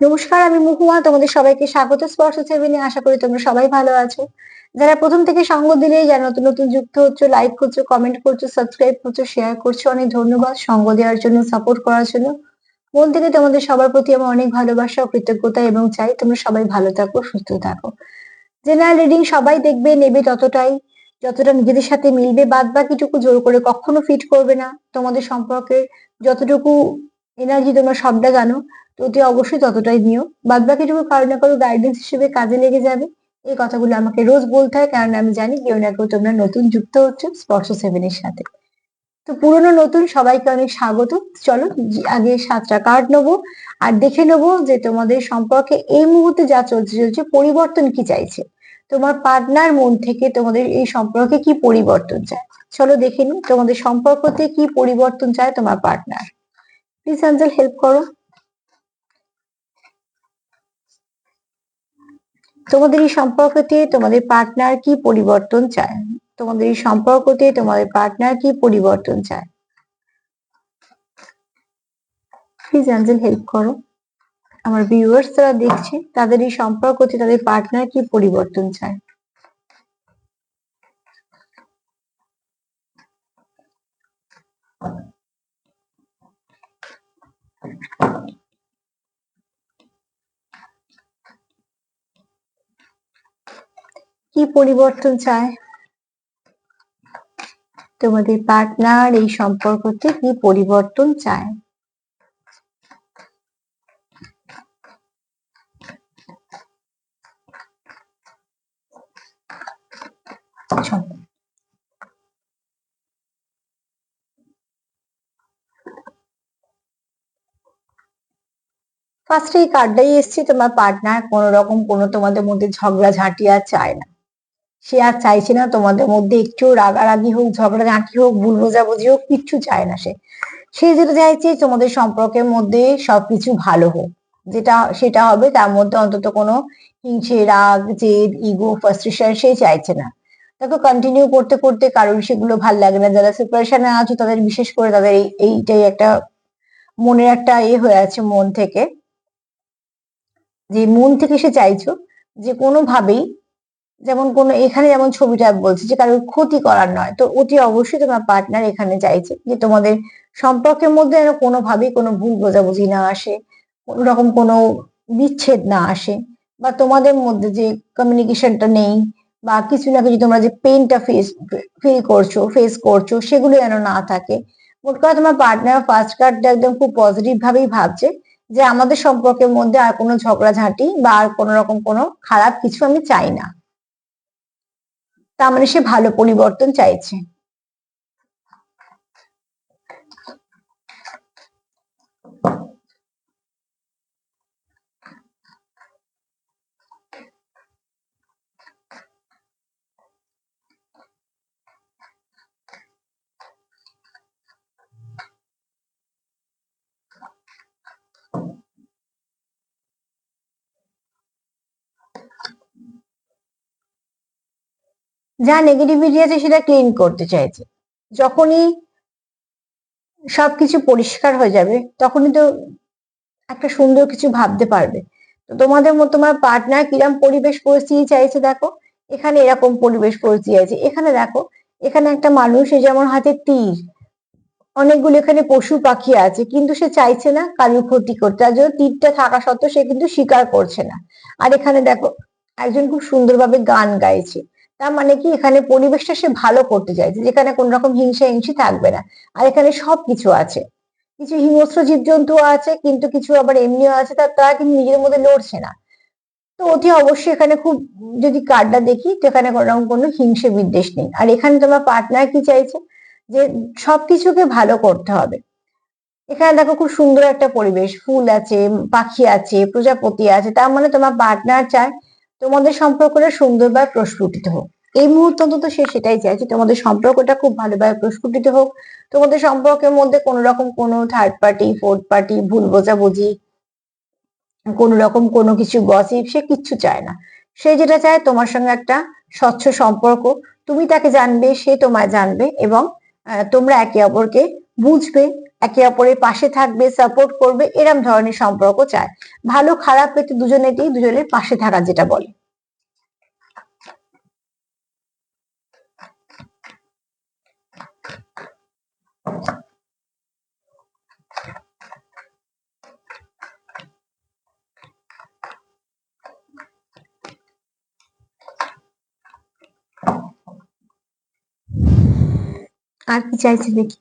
নমস্কার, আমি মুহুয়া, তোমাদের সবাইকে স্বাগত স্পর্শ সেভেনে আশা করি তোমরা সবাই ভালো আছো। যারা প্রথম থেকে সঙ্গ দিলে যারা নতুন নতুন যুক্ত হচ্ছে লাইক করছ কমেন্ট করছ সাবস্ক্রাইব করছ শেয়ার করছ, অনেক ধন্যবাদ সঙ্গ দেওয়ার জন্য সাপোর্ট করার জন্য। মন থেকে তোমাদের সবার প্রতি আমার অনেক ভালোবাসা ও কৃতজ্ঞতা এবং চাই তোমরা সবাই ভালো থাকো, সুস্থ থাকো। জেনারেল রিডিং সবাই দেখবে, নেবে ততটাই। যতটা নিজেদের সাথে মিলবে বাদ বাকিটুকু জোর করে কখনো ফিট করবে না। তোমাদের সম্পর্কে যতটুকু এনার্জি তোমরা সবটা জানো, তো অতি অবশ্যই ততটাই নিও। বাদ বাকিটুকু কারও না কারও গাইডেন্স হিসেবে কাজে লেগে যাবে। এই কথাগুলো আমাকে রোজ বলতে হয় কারণ আমি জানি কেউ না কেউ তোমরা নতুন যুক্ত হচ্ছে স্পর্শ সেভেনের সাথে। তো পুরনো নতুন সবাইকে অনেক স্বাগত। চলো আগে সাতটা কার্ড নেব, আর দেখে নেব যে তোমাদের সম্পর্কে এই মুহূর্তে যা চলছে চলছে, পরিবর্তন কি চাইছে। তোমার পার্টনার মন থেকে তোমাদের এই সম্পর্কে কি পরিবর্তন চায়? চলো দেখে নিই, তোমাদের সম্পর্কতে কি পরিবর্তন চায় তোমার পার্টনার প্লিজ অ্যাঞ্জেল হেল্প করো। তোমাদের এই সম্পর্কতে তোমাদের পার্টনার কি পরিবর্তন চায়? তোমাদের এই সম্পর্কতে তোমাদের পার্টনার কি পরিবর্তন চায়? প্লিজ অ্যাঞ্জেল হেল্প করো। আমার ভিউয়ার্স যারা দেখছে, তাদের এই সম্পর্কতে তাদের পার্টনার কি পরিবর্তন চায়? কি পরিবর্তন চায় তোমাদের পার্টনার এই সম্পর্কতে কি পরিবর্তন চায়। ফার্স্টে এই কার্ডটাই এসছে, তোমার পার্টনার কোনো রকম কোনো তোমাদের মধ্যে ঝগড়া ঝাঁটি আর চায় না সে আর চাইছে না তোমাদের মধ্যে একটু রাগারাগি হোক ঝগড়া ঝাঁটি হোক, ভুল বোঝাবুঝি হোক, কিচ্ছু চায় না সে। সে যেটা চাইছে তোমাদের সম্পর্কের মধ্যে সবকিছু ভালো হোক। যেটা, সেটা হবে তার মধ্যে অন্তত কোনো হিংসে, রাগ, জেদ ইগো ফ্রাস্ট্রেশন সে চাইছে না। দেখো কন্টিনিউ করতে করতে কারোর সেগুলো ভালো লাগে না। যারা সেপারেশনে আছো, তাদের বিশেষ করে তাদের এই- এইটাই একটা মনের একটা এ হয়ে আছে মন থেকে। যে মন থেকে সে চাইছো, যে কোনোভাবেই যেমন কোনো, এখানে যেমন ছবিটা বলছে যে কারোর ক্ষতি করার নয়, তো অতি অবশ্যই তোমার পার্টনার এখানে চাইছে যে তোমাদের সম্পর্কের মধ্যে যেন কোনোভাবেই কোনো ভুল বোঝাবুঝি না আসে কোনো রকম কোনো বিচ্ছেদ না আসে, বা তোমাদের মধ্যে যে কমিউনিকেশনটা নেই, বা কিছু না কিছু তোমরা যে পেনটা ফেস ফিল করছ ফেস করছ, সেগুলো যেন না থাকে। মোট কথা তোমার পার্টনার ফার্স্ট কার্ডটা একদম খুব পজিটিভ ভাবেই ভাবছে যে আমাদের সম্পর্কের মধ্যে আর কোনো ঝগড়াঝাঁটি বা আর কোনো রকম কোনো খারাপ কিছু আমি চাই না। তার মানে সে ভালো পরিবর্তন চাইছে। যা নেগেটিভিটি আছে সেটা ক্লিন করতে চাইছে। যখনই সবকিছু পরিষ্কার হয়ে যাবে, তখনই তো একটা সুন্দর কিছু ভাবতে পারবে। তো তোমাদের তোমার পার্টনার কিরম পরিবেশ পরিস্থিতি চাইছে দেখো? এখানে এরকম পরিবেশ পরিস্থিতি আছে এখানে দেখো, এখানে একটা মানুষ, সে যেমন হাতে তীর, অনেকগুলো এখানে পশু পাখি আছে, কিন্তু সে চাইছে না কারোর ক্ষতি করতে। তার জন্য তীরটা থাকা সত্ত্বেও, সে কিন্তু স্বীকার করছে না। আর এখানে দেখো, একজন খুব সুন্দরভাবে গান গাইছে। তার মানে কি? এখানে পরিবেশটা সে ভালো করতে চাইছে, যেখানে কোন রকম হিংসা হিংসি থাকবে না। আর এখানে সবকিছু আছে। কিছু হিংস্র জীবজন্তু আছে, কিন্তু কিছু আবার এমনিও আছে তার তারা কিন্তু নিজের মধ্যে লড়ছে না। তো অতি অবশ্যই এখানে খুব, যদি কার্ডটা দেখি, তো এখানে কোনো কোনো হিংসে বিদ্বেষ নেই। আর এখানে তোমার পার্টনার কি চাইছে? যে সবকিছুকে ভালো করতে হবে। এখানে দেখো খুব সুন্দর একটা পরিবেশ। ফুল আছে, পাখি আছে, প্রজাপতি আছে, তার মানে তোমার পার্টনার চায় তোমাদের সম্পর্কটা সুন্দরভাবে প্রস্ফুটিত হোক। এই মুহূর্তে অন্তত সে সেটাই চাইছে তোমাদের সম্পর্কটা খুব ভালোভাবে প্রস্ফুটিত হোক। তোমাদের সম্পর্কের মধ্যে কোনো রকম কোনো থার্ড পার্টি ফোর্থ পার্টি ভুল বোঝাবুঝি কোনো রকম কোনো কিছু গসিপ সে কিচ্ছু চায় না। সে যেটা চায় তোমার সঙ্গে একটা স্বচ্ছ সম্পর্ক। তুমি তাকে জানবে, সে তোমায় জানবে এবং তোমরা একে অপরকে বুঝবে। একে অপরের পাশে থাকবে সাপোর্ট করবে, এরম ধরনের সম্পর্ক চায়। ভালো, খারাপ পেতে দুজনেতেই দুজনের পাশে থাকা যেটা বলে। আর কি চাইছে দেখি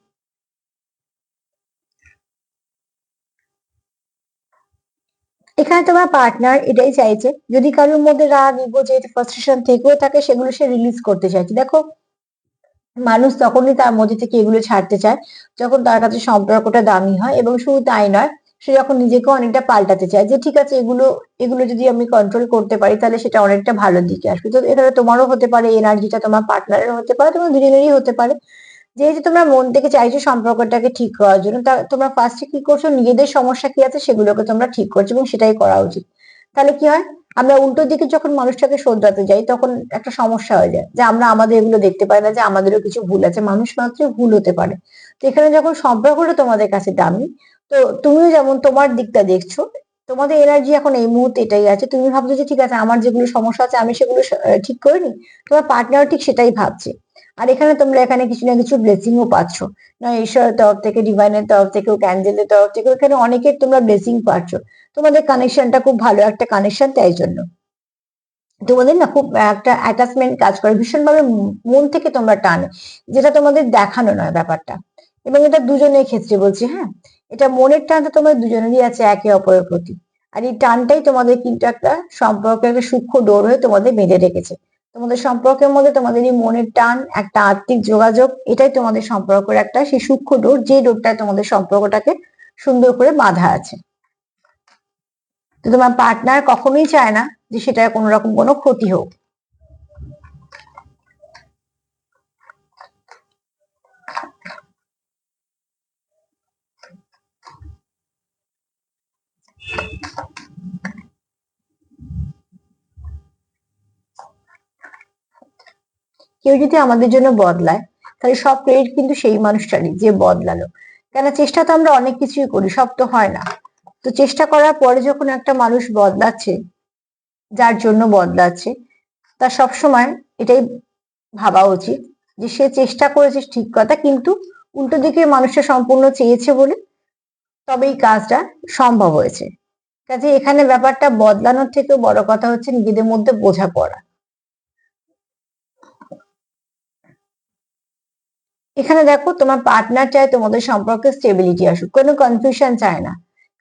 এখানে তোমার পার্টনার এটাই চাইছে, যদি কারোর মধ্যে রাগ ইগো যেহেতু ফ্রাস্ট্রেশন থেকেও থাকে, সেগুলো সে রিলিজ করতে চাইছে। দেখো, মানুষ তখনই তার মধ্যে থেকে এগুলো ছাড়তে চায়, যখন তার কাছে সম্পর্কটা দামি হয় এবং শুধু তাই নয়, সে যখন নিজেকে অনেকটা পাল্টাতে চায় যে, ঠিক আছে, এগুলো এগুলো যদি আমি কন্ট্রোল করতে পারি, তাহলে সেটা অনেকটা ভালো দিকে আসবে। তো এখানে তোমারও হতে পারে এনার্জিটা তোমার পার্টনারের হতে পারে, তোমার দুজনেরই হতে পারে। যেহেতু তোমরা মন থেকে চাইছো সম্পর্কটাকে ঠিক করার জন্য, তা তোমরা ফার্স্টে কি করছ? নিজেদের সমস্যা কি আছে সেগুলোকে তোমরা ঠিক করছ এবং সেটাই করা উচিত। তাহলে কি হয়? আমরা উল্টো দিকে যখন মানুষটাকে শোধরাতে যাই, তখন একটা সমস্যা হয়ে যায় যে আমরা আমাদের এগুলো দেখতে পাই না, যে আমাদেরও কিছু ভুল আছে। মানুষ মাত্র ভুল হতে পারে। তো এখানে যখন সম্পর্কটা তোমাদের কাছে দামি, তো তুমিও যেমন তোমার দিকটা দেখছ তোমাদের এনার্জি এখন এই মুহূর্তে এটাই আছে। তুমি ভাবছ যে ঠিক আছে, আমার যেগুলো সমস্যা আছে, আমি সেগুলো ঠিক করে নি তোমার পার্টনার ঠিক সেটাই ভাবছে। আর এখানে তোমরা এখানে কিছু না কিছু ব্লেসিং ও পাচ্ছ। না, ঈশ্বরের তরফ থেকে ডিভাইনের তরফ থেকে ক্যান্ডেলের তরফ থেকে এখানে অনেকের তোমরা ব্লেসিং পাচ্ছ। তোমাদের কানেকশনটা খুব ভালো, একটা কানেকশন তাই জন্য। তোমাদের না খুব একটা অ্যাটাচমেন্ট কাজ করে, ভীষণভাবে মন থেকে তোমরা টানে। যেটা তোমাদের দেখানো নয় ব্যাপারটা। এবং এটা দুজনের ক্ষেত্রে বলছি হ্যাঁ? এটা মনের টানটা তোমার দুজনেরই আছে, একে অপরের প্রতি। আর এই টানটাই তোমাদের কিন্তু একটা সম্পর্কের একটা সূক্ষ্ম ডোর হয়ে তোমাদের বেঁধে রেখেছে। তোমাদের সম্পর্কের মধ্যে তোমাদের এই মনের টান, একটা আত্মিক যোগাযোগ, এটাই তোমাদের সম্পর্কের একটা সেই সূক্ষ্ম ডোর, যে ডোরটায় তোমাদের সম্পর্কটাকে সুন্দর করে বাঁধা আছে। তো তোমার পার্টনার কখনোই চায় না যে সেটা কোনো রকম কোনো ক্ষতি হোক। কেউ যদি আমাদের জন্য বদলায়, তাহলে সব ক্রেডিট কিন্তু সেই মানুষটারই যে বদলালো। কেন চেষ্টা তো আমরা অনেক কিছুই করি, সব তো হয় না। তো চেষ্টা করার পরে যখন একটা মানুষ বদলাচ্ছে, যার জন্য বদলাচ্ছে, তার সবসময় এটাই ভাবা উচিত যে সে চেষ্টা করেছে ঠিক কথা, কিন্তু উল্টো দিকে মানুষটা সম্পূর্ণ চেয়েছে বলে তবে এই কাজটা সম্ভব হয়েছে। কাজে এখানে ব্যাপারটা বদলানোর থেকেও বড় কথা হচ্ছে নিজেদের মধ্যে বোঝাপড়া। এখানে দেখো তোমার পার্টনার চায়, তোমাদের সম্পর্কে স্টেবিলিটি আসুক, কোনো কনফিউশন চায় না।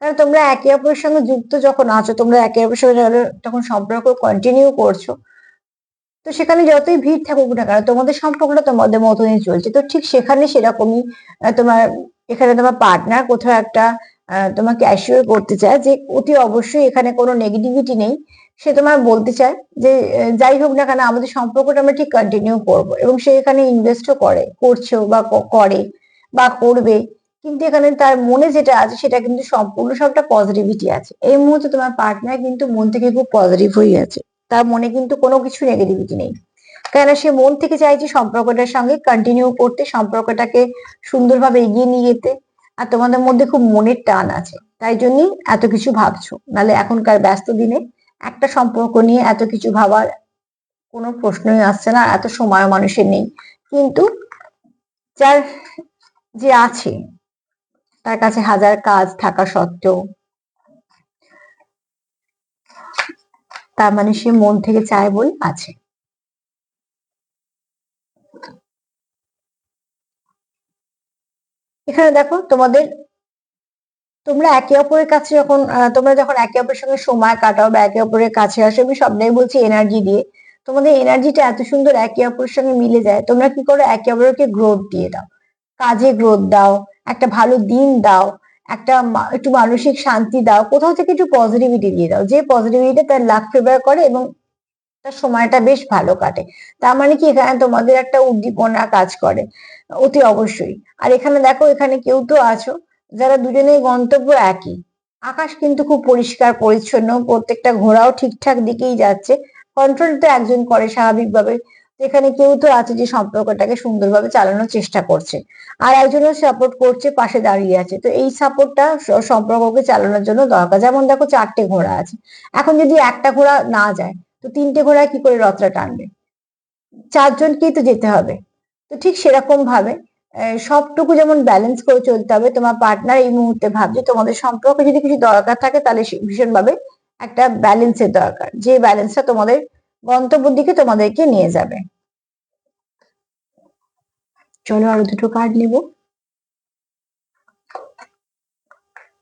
কারণ তোমরা একে অপরের সঙ্গে যুক্ত যখন আছো, তোমরা একে অপরের সঙ্গে তখন সম্পর্ক কন্টিনিউ করছ, তো সেখানে যতই ভিড় থাকুক না কেন, তোমাদের সম্পর্কটা তোমাদের মতনই চলছে। তো ঠিক সেখানে সেরকমই তোমার, এখানে তোমার পার্টনার কোথাও একটা তোমাকে অ্যাসিওর করতে চায় যে অতি অবশ্যই এখানে কোনো নেগেটিভিটি নেই। সে তোমার বলতে চায় যে যাই হোক না কেন, আমাদের সম্পর্কটা আমরা ঠিক কন্টিনিউ করব। এবং সে এখানে ইনভেস্টও করে করছে বা করে বা করবে। কিন্তু এখানে তার মনে যেটা আছে, সেটা কিন্তু সম্পূর্ণ সবটা পজিটিভিটি আছে। এই মুহূর্তে তোমার পার্টনার কিন্তু মন থেকে খুব পজিটিভ হয়ে আছে। তার মনে কিন্তু কোনো কিছু নেগেটিভিটি নেই। কেন সে মন থেকে চাইছে সম্পর্কটার সঙ্গে কন্টিনিউ করতে, সম্পর্কটাকে সুন্দরভাবে এগিয়ে নিয়ে যেতে। আর তোমাদের মধ্যে খুব মনের টান আছে। তাই জন্যই এত কিছু ভাবছ। নাহলে এখনকার ব্যস্ত দিনে একটা সম্পর্ক নিয়ে এত কিছু ভাবার কোনো প্রশ্নই আসছে না, এত সময় মানুষের নেই। কিন্তু যার যে আছে, তার কাছে হাজার কাজ থাকা সত্ত্বেও তার মানে সে মন থেকে চায় বই আছে। এখানে দেখো তোমাদের তোমরা একে অপরের কাছে যখন তোমরা যখন একে অপরের সঙ্গে সময় কাটাও বা একে অপরের কাছে আসো, আমি সবটাই বলছি এনার্জি দিয়ে। তোমাদের এনার্জিটা এত সুন্দর একে অপরের সঙ্গে মিলে যায়, তোমরা কি করো? একে অপরকে গ্রোথ দিয়ে দাও। কাজে গ্রোথ দাও, একটা ভালো দিন দাও, একটা একটু মানসিক শান্তি দাও, কোথাও থেকে একটু পজিটিভিটি দিয়ে দাও। যে পজিটিভিটি তার লাভ ফেভার করে এবং তার সময়টা বেশ ভালো কাটে। তার মানে কি? এখানে তোমাদের একটা উদ্দীপনা কাজ করে, অতি অবশ্যই। আর এখানে দেখো, এখানে কেউ তো আছো যারা দুজনেই গন্তব্য একই। আকাশ কিন্তু খুব পরিষ্কার, পরিচ্ছন্ন, প্রত্যেকটা ঘোড়াও ঠিকঠাক দিকেই যাচ্ছে। কন্ট্রোল তো একজন করে স্বাভাবিকভাবে। এখানে কেউ তো আছে যে সম্পর্কটাকে সুন্দরভাবে চালানোর চেষ্টা করছে। আর একজনও সাপোর্ট করছে, পাশে দাঁড়িয়ে আছে। তো এই সাপোর্টটা সম্পর্ককে চালানোর জন্য দরকার। যেমন দেখো চারটে ঘোড়া আছে। এখন যদি একটা ঘোড়া না যায়, তো তিনটে ঘোড়া কি করে রথটা টানবে? চারজনকেই তো যেতে হবে। তো ঠিক সেরকম ভাবে সবটুকু যেমন ব্যালেন্স করে চলতে হবে, তোমার পার্টনার এই মুহূর্তে ভাবছে তোমাদের সম্পর্কে যদি কিছু দরকার থাকে তাহলে ভীষণভাবে একটা ব্যালেন্সের দরকার। যে ব্যালেন্সটা তোমাদের গন্তব্যের দিকে তোমাদেরকে নিয়ে যাবে। চলো আরও দুটো কার্ড নিব।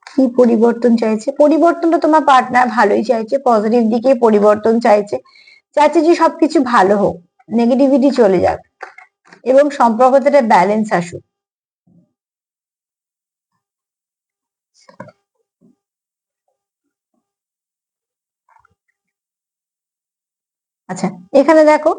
কি পরিবর্তন চাইছে? পরিবর্তনটা তোমার পার্টনার ভালোই চাইছে পজিটিভ দিকে পরিবর্তন চাইছে। চাইছে যে সবকিছু ভালো হোক নেগেটিভিটি চলে যাক। এবং সম্পর্কতে একটা ব্যালেন্স আসুক। আচ্ছা এখানে দেখো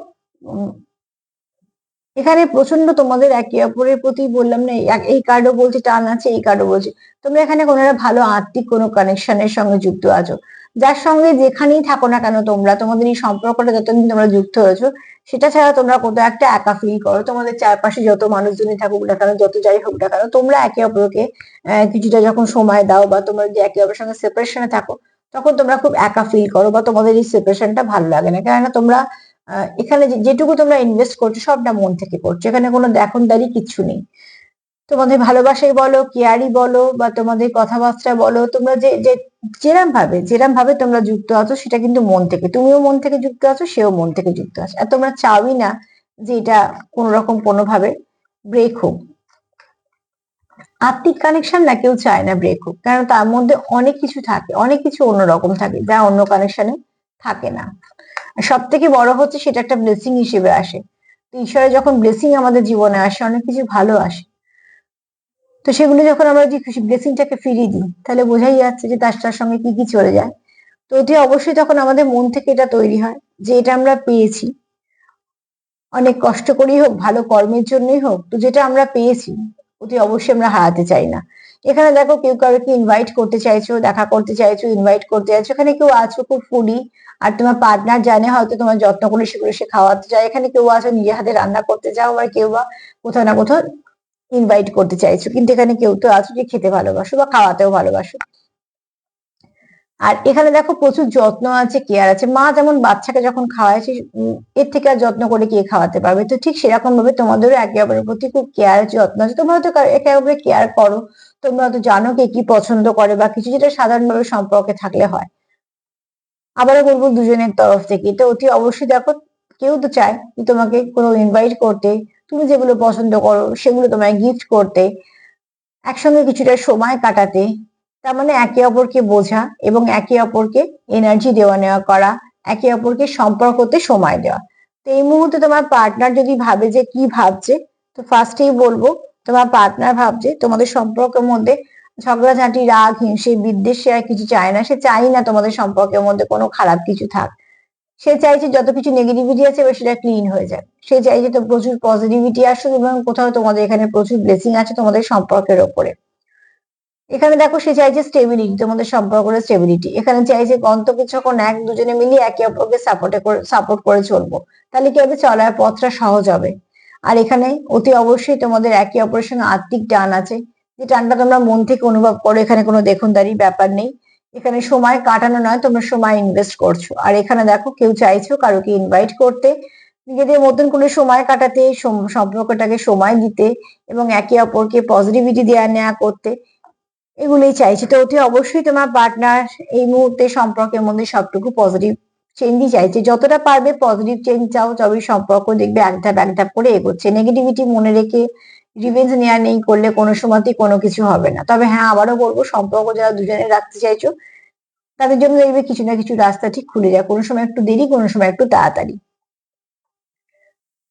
এখানে প্রচণ্ড তোমাদের একে অপরের প্রতি বললাম না, এই কার্ডও বলছি, টান আছে, এই কার্ডও বলছি। তোমরা এখানে কোনো ভালো আত্মিক কোনো কানেকশনের সঙ্গে যুক্ত আছো। যার সঙ্গে যেখানেই থাকো না কেন তোমরা, তোমাদের এই সম্পর্কটা যতদিন তোমরা যুক্ত হয়েছো, সেটা ছাড়া তোমরা কোথাও একটা একা ফিল করো। তোমাদের চারপাশে যত মানুষজনই থাকুক না কেন, যত যাই হোক না কেন, তোমরা একে অপরকে কিছুটা যখন সময় দাও বা তোমরা যে একে অপরের সঙ্গে সেপারেশনে থাকো, তখন তোমরা খুব একা ফিল করো বা তোমাদের এই সেপারেশনটা ভালো লাগে না। কেননা তোমরা এখানে যেটুকু তোমরা ইনভেস্ট করছ সবটা মন থেকে করছ। এখানে কোনো দেখনদারি কিচ্ছু নেই। তোমাদের ভালোবাসাই বলো, কেয়ারই বলো, বা তোমাদের কথাবার্তা বলো, তোমরা যে যে যেরাম ভাবে যেরাম ভাবে তোমরা যুক্ত আছো সেটা কিন্তু মন থেকে, তুমিও মন থেকে যুক্ত আছো, সেও মন থেকে যুক্ত আছে। আর তোমরা চাওই না যে এটা কোন রকম কোনোভাবে ব্রেক হোক। আত্মিক কানেকশন না, কেউ চায় না ব্রেক হোক। কারণ তার মধ্যে অনেক কিছু থাকে, অনেক কিছু অন্যরকম থাকে, যা অন্য কানেকশনে থাকে না। সব থেকে বড় হচ্ছে সেটা একটা ব্লেসিং হিসেবে আসে। তো ঈশ্বরের যখন ব্লেসিং আমাদের জীবনে আসে, অনেক কিছু ভালো আসে। তো সেগুলো যখন আমরা যে ব্লেসিংটাকে ফিরিয়ে দিই, তাহলে বোঝাই যাচ্ছে যে তার সঙ্গে কি কি চলে যায়। তো এটি অবশ্যই তখন আমাদের মন থেকে এটা তৈরি হয় যে এটা আমরা পেয়েছি, অনেক কষ্ট করেই হোক, ভালো কর্মের জন্যই হোক, তো যেটা আমরা পেয়েছি অতি অবশ্যই আমরা হারাতে চাই না। এখানে দেখো কেউ কারোকে ইনভাইট করতে চাইছো, দেখা করতে চাইছো ইনভাইট করতে চাইছো, এখানে কেউ আছো খুব ফুডি আর তোমার পার্টনার জানে হয়তো তোমার যত্ন করে সেগুলো সে খাওয়াতে চায়। এখানে কেউ আছো নিজে হাতে রান্না করতে চাও আর কেউ বা কোথাও না কোথাও ইনভাইট করতে চাইছো, কিন্তু এখানে কেউ তো আছো যে খেতে ভালোবাসো বা খাওয়াতেও ভালোবাসো। আর এখানে দেখো প্রচুর যত্ন আছে কেয়ার আছে। মা যেমন বাচ্চাকে যখন খাওয়ায় এর থেকে আর যত্ন করে কে খাওয়াতে পারবে? তো ঠিক সেরকম ভাবে তোমাদেরও একে অপরের প্রতি খুব কেয়ার যত্ন আছে। তোমরা হয়তো একে অপরে কেয়ার করো, তোমরা হয়তো জানো কে কি পছন্দ করে বা কিছু যেটা সাধারণভাবে সম্পর্কে থাকলে হয়। আবারও বলব দুজনের তরফ থেকে। তো অতি অবশ্যই দেখো, কেউ তো চায় তোমাকে কোনো ইনভাইট করতে তুমি যেগুলো পছন্দ করো, সেগুলো তোমায় গিফট করতে, একসঙ্গে কিছুটা সময় কাটাতে, তার মানে একে অপরকে বোঝা এবং একে অপরকে এনার্জি দেওয়া নেওয়া করা, একে অপরকে সম্পর্কতে সময় দেওয়া। তো এই মুহূর্তে তোমার পার্টনার যদি ভাবে যে কি ভাবছে, তো ফার্স্টেই বলব, তোমার পার্টনার ভাবছে তোমাদের সম্পর্কের মধ্যে ঝগড়াঝাঁটি, রাগ, হিংসে, বিদ্বেষে আর কিছু চায় না, সে চাই না তোমাদের সম্পর্কের মধ্যে কোনো খারাপ কিছু থাক। সে চাইছে যত কিছু নেগেটিভিটি আছে এবার সেটা ক্লিন হয়ে যায় সে চাইছে তো প্রচুর পজিটিভিটি আসুক এবং কোথাও তোমাদের এখানে প্রচুর ব্লেসিং আছে তোমাদের সম্পর্কের ওপরে। এখানে দেখো সে চাইছে স্টেবিলিটি তোমাদের সম্পর্কের স্টেবিলিটি এখানে চাইছে গন্তব্য যখন এক দুজনে মিলিয়ে একে অপরকে সাপোর্টে সাপোর্ট করে চলবো। তাহলে কি হবে? চলার পথটা সহজ হবে। আর এখানে অতি অবশ্যই তোমাদের একে অপরের সঙ্গে আত্মিক টান আছে। যে টানটা তোমরা মন থেকে অনুভব করো, এখানে কোনো দেখুনদারি ব্যাপার নেই। এখানে সময় কাটানো নয়, তোমরা সময় ইনভেস্ট করছ। আর এখানে দেখো, কেউ চাইছো কারোকে ইনভাইট করতে। নিজেদের মতন করে সময় কাটাতে সম্পর্কটাকে সময় দিতে এবং একে অপরকে পজিটিভিটি দেওয়া নেওয়া করতে। এগুলোই চাইছি। তো অতি অবশ্যই তোমার পার্টনার এই মুহূর্তে সম্পর্কের মধ্যে সবটুকু পজিটিভ চেঞ্জই চাইছে। যতটা পারবে পজিটিভ চেঞ্জ চাও তবে সম্পর্ক দেখবে, এক ধাপ এক ধাপ করে এগোচ্ছে। নেগেটিভিটি মনে রেখে রিভেঞ্জ নেওয়া নেই, করলে কোনো সময়তেই কোনো কিছু হবে না। তবে হ্যাঁ আবারও বলব, সম্পর্ক যারা দুজনে রাখতে চাইছো, তাদের জন্য দেখবে কিছু না কিছু রাস্তা ঠিক খুলে যায়। কোনো সময় একটু দেরি, কোনো সময় একটু তাড়াতাড়ি।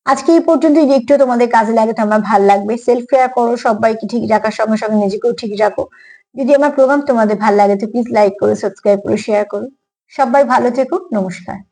আজকে এই পর্যন্ত একটু তোমাদের কাজে লাগে, তো আমার ভালো লাগবে। সেলফ কেয়ার করো, সবাইকে ঠিক রাখার সঙ্গে সঙ্গে নিজেকেও ঠিক রাখো। যদি আমার প্রোগ্রাম তোমাদের ভালো লাগে, তো প্লিজ লাইক করো সাবস্ক্রাইব করো শেয়ার করো। সবাই ভালো থেকো। নমস্কার।